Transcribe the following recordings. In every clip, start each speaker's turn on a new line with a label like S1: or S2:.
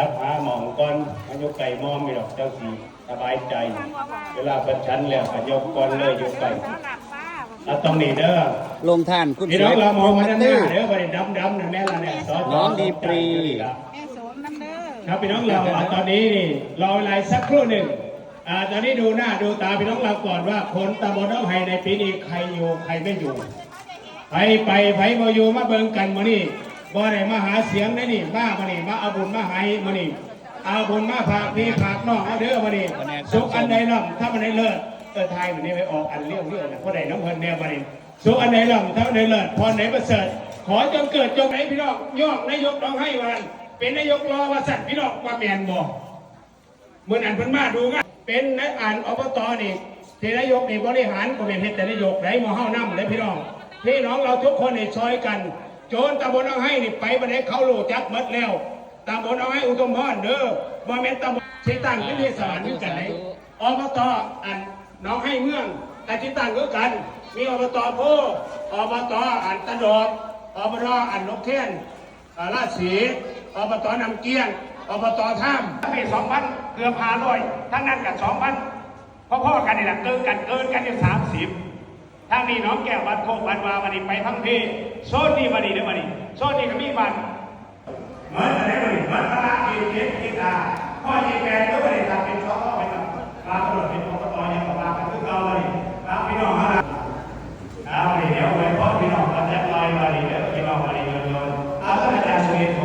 S1: รับหาหมองก่อนอายกไก่มอมไม่ดอกเจ้าสีสบายใจ เวลาประชันแล้วก็ยกก่อนเลยยกไก่เอาต้องนี่เด้อ
S2: ลงท่านคุณ
S1: พี่
S2: ส
S1: น้อ
S2: วย
S1: งเรามองมาด้านห
S2: ตื้
S1: น้า
S2: อ
S1: เด้อประเด็นดำๆนะแม่ละเนี่ยสอ
S2: น้องดีปรี
S3: แม่โสมน้ำเด้อ
S1: ครับพี่น้องเราอะตอนนี้นี่รอเวลาสักครู่หนึ่งอ่าตอนนี้ดูหน้าดูตาพี่น้องเราก่อนว่าคนตำบลน้องไห้ในปีนี้ใครอยู่ใครไม่อยู่ไปไปไปมาอยู่มาเบิ่งกันมานี่ บ่ได้มาหาเสียงได้นี่มามานี่มาเอาบุญมาให้มานี่เอาบุญมาฝากพี่ฝากน้องเอาเด้อมานี่สุขอันใดล่ำถ้ามันได้เลิศเออไทยมันนี่ไปออกอันเลี้ยวเลี้ยวนะเพราะใดน้องเพิ่นแนวมานี่สุขอันใดล่ำถ้ามันได้เลิศพรไหนประเสริฐขอจงเกิดจงไหนพี่น้องยอกนายกร้องให้วันเป็นนายกรอว่าสัตว์พี่น้องว่าแมนบอกเหมือนอ่านเพิ่นมาดูกันเป็นนักอ่านอบตนี่ที่นายกนี่บริหารก็เป็นเฮ็ดแต่นายกได้มาเฮานำเลยพี่น้องพี่น้องเราทุกคนนี่ช่วยกัน โจรตำบลเอาให้นี่ไปบันไดเขาโลจักหมดแล้วตำบลเอาให้อุดมพรเด้อบ่แม่นตำบลที่ตั้งเป็นเทศบาลคือกันไหนอบตอันน้องให้เมืองแต่ที่ตังคือกัน มีอบตโพอบตอันตะดอกอบตอันนกเทียนราชสีอบตนำเกี้ยงอบตท่ามปีสองพันเกือบหาร้อยทั้งนั้นกับสองพันพ่อๆกันนี่แหละเกินกันเกินกันอยู่สามสิบ ทางนี้น้องแก้วบันโคกบันวาวันนี้ไปทั้งเพโซนนี่วันนี้เด้อวันนี้โซนนี่ก็มีบันเหมือนอะไรวันนี้เหมือนพระกินเย็นกินตาพ่อยีแปดก็วันนี้ทำเป็นช่อไปกับปลากระโดดเป็นอบตยังกับปลากันทุกเราเลยปลาพี่น้องฮะเอาดิเดี๋ยวไว้พ่อพี่น้องกันแยกลอยมาดิเดี๋ยวพี่น้องมาดิโยนโยนเอาท่านอาจารย์สุเมธโท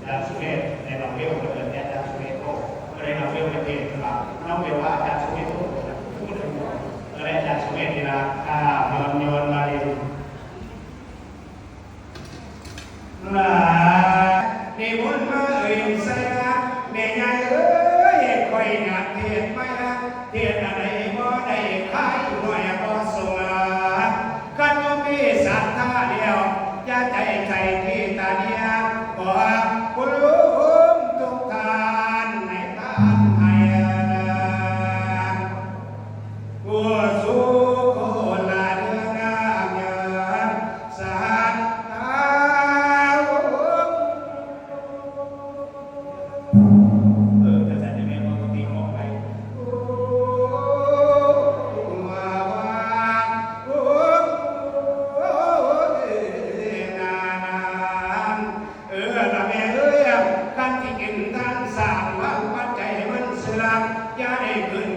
S1: อาจารย์สุเมธในเราเวลก็เดินอาจารย์สุเมธโทอะไรเราเวลเป็นเทศครับน้องเวลว่าอาจารย์สุเมธโทพูดถึง อ่าโยนโยนมาดิลานี่มุนมาเอ่ยใส่นะแม่ยายเอ้ยคอยหนักเทียนไม่ละเทียนอะไรบ่ได้ขายอยู่หน่อยบ่ส่งลาขันบ่มีศรัทธาเดียวอย่าใจใจที่ตาเดียวบอกผู้รู้ทุกทานในทานให้น อละแม่เอ้ยท่านที่กินท่านสร้างว่าปัจจัยให้มันเสื่อมอย่าได้เกิน